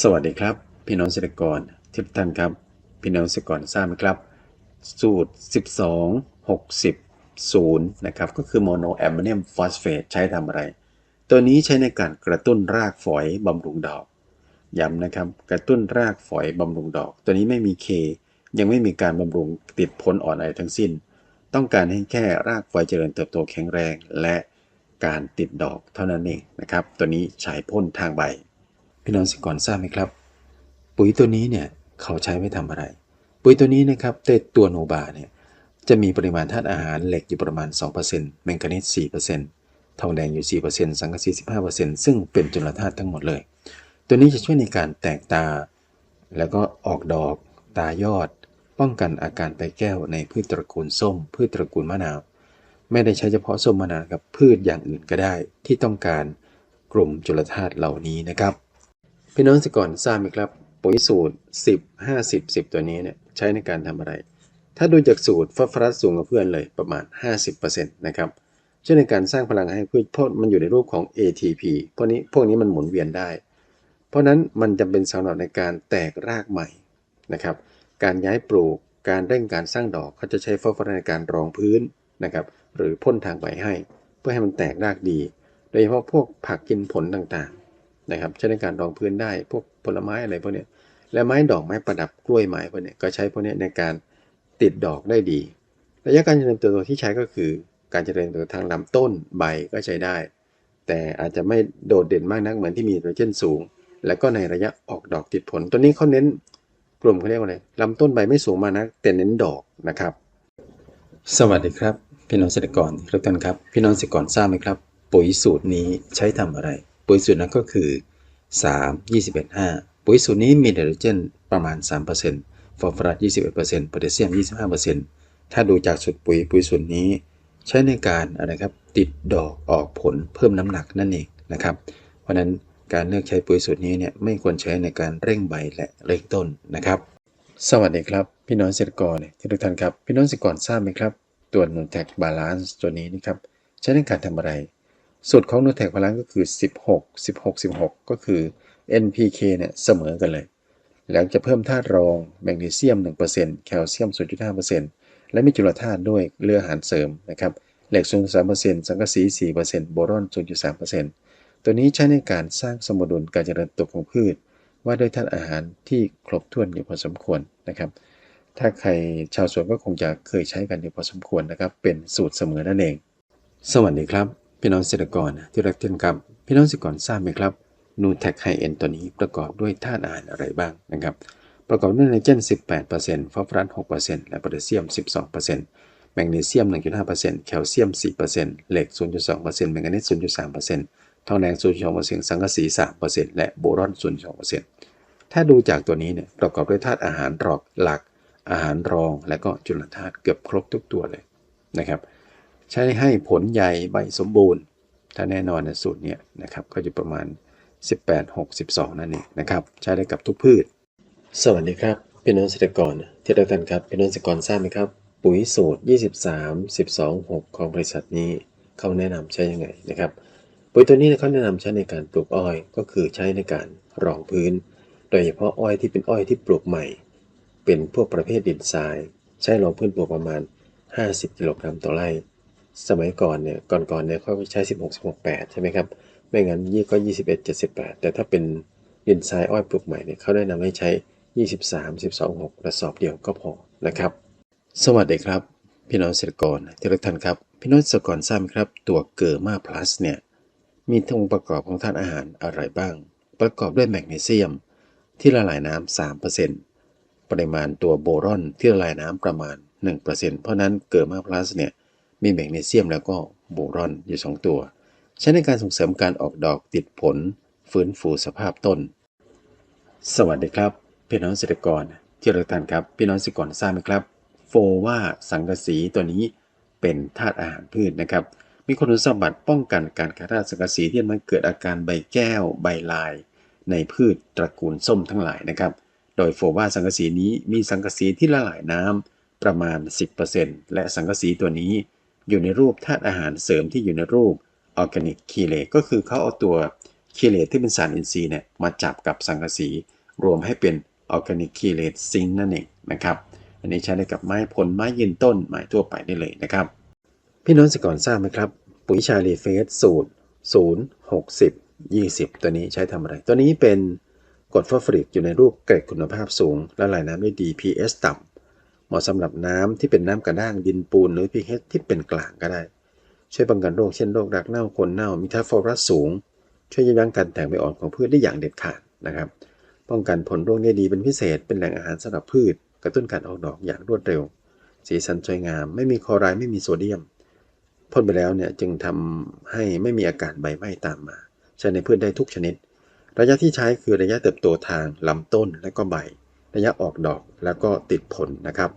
สวัสดีครับ พี่น้องเกษตรกรทุกท่านครับ พี่น้องเกษตรกรทราบไหมครับ สูตร 12 60 0 นะครับ ก็คือโมโนแอมโมเนียมฟอสเฟตใช้ทำอะไร ตัวนี้ใช้ในการกระตุ้นรากฝอยบำรุงดอก ย้ำนะครับ กระตุ้นรากฝอยบำรุงดอก ตัวนี้ไม่มีเค ยังไม่มีการบำรุงติดผลอ่อนอะไรทั้งสิ้น ต้องการให้แค่รากฝอยเจริญเติบโตแข็งแรง และการติดดอกเท่านั้นเองนะครับ ตัวนี้ใช้พ่นทางใบ พี่น้องเกษตรกรทราบไหมครับ ปุ๋ยตัวนี้เนี่ยเขาใช้ไว้ทำอะไร ปุ๋ยตัวนี้นะครับเตตัวโนบาเนี่ยจะมีปริมาณธาตุอาหารเหล็กอยู่ประมาณ 2%แมงกานีส4%ทองแดงอยู่ 4%สังกะสี15%ซึ่งเป็นจุลธาตุทั้งหมดเลย ตัวนี้จะช่วยในการแตกตา แล้วก็ออกดอก ตายอด ป้องกันอาการใบแก้วในพืชตระกูลส้ม พืชตระกูลมะนาว ไม่ได้ใช้เฉพาะส้มมะนาวกับพืชอย่างอื่นก็ได้ ที่ต้องการกลุ่มจุลธาตุเหล่านี้นะครับ พี่น้องเกษตรกรทราบไหมครับ ปุ๋ยสูตร 10 50 10 ตัวนี้เนี่ยใช้ในการทำอะไร ถ้าดูจากสูตรฟอสฟอรัสสูงกว่าเพื่อนเลยประมาณ 50%นะครับช่วยในการสร้างพลังให้พืชพราะมันอยู่ในรูปของ ATP พวกนี้พวกนี้มันหมุนเวียนได้ เพราะนั้นมันจำเป็นสำหรับในการแตกรากใหม่นะครับ การย้ายปลูก การเร่งการสร้างดอกเขาจะใช้ฟอสฟอรัสในการรองพื้นนะครับ หรือพ่นทางใบให้ เพื่อให้มันแตกรากดี โดยเฉพาะพวกผักกินผลต่างๆ นะครับใช้ในการรองพื้นได้พวกผลไม้อะไรพวกนี้และไม้ดอกไม้ประดับกล้วยไม้พวกนี้ก็ใช้พวกนี้ในการติดดอกได้ดี ระยะการเจริญเติบโตที่ใช้ก็คือ การเจริญเติบโตทางลำต้นใบก็ใช้ได้ แต่อาจจะไม่โดดเด่นมากนักเหมือนที่มีไนโตรเจนสูง และก็ในระยะออกดอกติดผล ตัวนี้เขาเน้นกลุ่มเขาเรียกว่าอะไรลำต้นใบไม่สูงมากนัก แต่เน้นดอกนะครับ สวัสดีครับ พี่น้องเกษตรกรทุกท่านครับ พี่น้องเกษตรกรทราบไหมครับ ปุ๋ยสูตรนี้ใช้ทำอะไร ปุ๋ยสูตรนั้นก็คือ 3 21 5 ปุ๋ยสูตรนี้มีไนโตรเจนประมาณ 3%ฟอสฟอรัส21%โพแทสเซียม 25%ถ้าดูจากสูตรปุ๋ยปุ๋ยสูตรนี้ ใช้ในการอะไรครับติดดอกออกผลเพิ่มน้ำหนักนั่นเองนะครับ เพราะฉะนั้นการเลือกใช้ปุ๋ยสูตรนี้เนี่ยไม่ควรใช้ในการเร่งใบและเร่งต้นนะครับ สวัสดีครับ พี่น้องเกษตรกรที่ทุกท่านครับ พี่น้องเกษตรกรทราบไหมครับ ตัวนูแท็กบาลานซ์ตัวนี้นะครับ ใช้ในการทำอะไร สูตรของนูแท็กบาลานซ์ก็คือ 16 16 16 ก็คือ NPK เนี่ยเสมอกันเลย แล้วจะเพิ่มธาตุรองแมกนีเซียม 1%แคลเซียม 0.5%และมีจุลธาตุด้วยเลืออาหารเสริมนะครับเหล็ก 0.3%สังกะสี 4%โบรอน 0.3%ตัวนี้ใช้ในการสร้างสมดุลการเจริญเติบโตของพืช ว่าด้วยธาตุอาหารที่ครบถ้วนอยู่พอสมควรนะครับ ถ้าใครชาวสวนก็คงจะเคยใช้กันอยู่พอสมควรนะครับ เป็นสูตรเสมอนั่นเอง สวัสดีครับ พี่น้องเกษตรกรที่รักท่านครับ พี่น้องเกษตรกรทราบไหมครับนูแทคไฮเอ็นตัวนี้ประกอบด้วยธาตุอาหารอะไรบ้างนะครับ ประกอบด้วยไนโตรเจน 18%ฟอสฟอรัส 6%และโพแทสเซียม 12%แมกนีเซียม 1.5%แคลเซียม 4%เหล็ก 0.2%แมงกานีส0.3%ทองแดง 0.2%สังกะสี 3%และโบรอน 0.2%ถ้าดูจากตัวนี้เนี่ยประกอบด้วยธาตุอาหารรอกหลัก อาหารรอง และก็จุลธาตุเกือบครบทุกตัวเลยนะครับ ใช้ให้ผลใหญ่ใบสมบูรณ์ ถ้าแน่นอนในสูตรเนี้ยนะครับก็จะประมาณ 18 6 12 นั่นเองนะครับ ใช้ได้กับทุกพืช สวัสดีครับพี่น้องเกษตรกรที่รักท่านครับพี่น้องเกษตรกรทราบไหมครับ ปุ๋ยสูตร 23 12 6 ของบริษัทนี้เขาแนะนำใช้ยังไงนะครับ ปุ๋ยตัวนี้เขาแนะนำใช้ในการปลูกอ้อยก็คือใช้ในการรองพื้น โดยเฉพาะอ้อยที่เป็นอ้อยที่ปลูกใหม่ เป็นพวกประเภทดินทราย ใช้รองพื้นปลูกประมาณ 50 กิโลกรัมต่อไร่ สมัยก่อนเนี่ยก่อนๆเนี่ยเขาใช้ 16 16 8 ใช่ไหมครับ ไม่งั้นยี่ก็ 21 78 แต่ถ้าเป็นดินทรายอ้อยปลูกใหม่เนี่ยเขาแนะนำให้ใช้ 23 12 6กระสอบเดียวก็พอนะครับ สวัสดีครับ พี่น้องเกษตรกรที่รักท่านครับ พี่น้องเกษตรกรทราบไหมครับ ตัวเกอร์มาพลัสเนี่ยมีองค์ประกอบของธาตุอาหารอะไรบ้าง ประกอบด้วยแมกนีเซียม ที่ละลายน้ำ3%ปริมาณตัวโบรอนที่ละลายน้ำประมาณ 1%เพราะนั้นเกอร์มาพลัสเนี่ย มีแมกนีเซียมแล้วก็โบรอนอยู่ 2 ตัว ใช้ในการส่งเสริมการออกดอกติดผล ฟื้นฟูสภาพต้น สวัสดีครับ พี่น้องเกษตรกรที่รักท่านครับ พี่น้องเกษตรกรทราบไหมครับ โฟว่าสังกะสีตัวนี้เป็นธาตุอาหารพืชนะครับ มีคุณสมบัติป้องกันการขาดธาตุสังกะสีที่มันเกิดอาการใบแก้ว ใบลาย ในพืชตระกูลส้มทั้งหลายนะครับ โดยโฟว่าสังกะสีนี้มีสังกะสีที่ละลายน้ำประมาณ 10%และสังกะสีตัวนี้ อยู่ในรูปธาตุอาหารเสริมที่อยู่ในรูปออร์แกนิกคีเลก็คือเขาเอาตัวคีเลตที่เป็นสารอินทรีย์เนี่ยมาจับกับสังกะสีรวมให้เป็นออร์แกนิกคีเลตซิงนั่นเองนะครับอันนี้ใช้ได้กับไม้ผลไม้ยืนต้นไม้ทั่วไปได้เลยนะครับ พี่น้องสก่อนทราบไหมครับ ปุ๋ยชาลีเฟสสูตร 0 60 20 ตัวนี้ใช้ทำอะไร ตัวนี้เป็นกรดฟอสฟอริกอยู่ในรูปเกรดคุณภาพสูงละลายน้ำได้ดี pH ต่ำ เหมาะสำหรับน้ำที่เป็นน้ำกระด้างดินปูนหรือ pH ที่เป็นกลางก็ได้ ช่วยป้องกันโรคเช่นโรครักเน่าคนเน่ามีทัฟฟอรัสสูง ช่วยยับยั้งการแตกใบอ่อนของพืชได้อย่างเด็ดขาดนะครับ ป้องกันผลร่วงได้ดีเป็นพิเศษ เป็นแหล่งอาหารสำหรับพืช กระตุ้นการออกดอกอย่างรวดเร็ว สีสันสวยงาม ไม่มีคลอไรด์ไม่มีโซเดียมพ่นไปแล้วเนี่ยจึงทำให้ไม่มีอาการใบไหม้ตามมา ใช้ในพืชได้ทุกชนิด ระยะที่ใช้คือระยะเติบโตทางลำต้นและก็ใบ ระยะออกดอกแล้วก็ติดผลนะครับ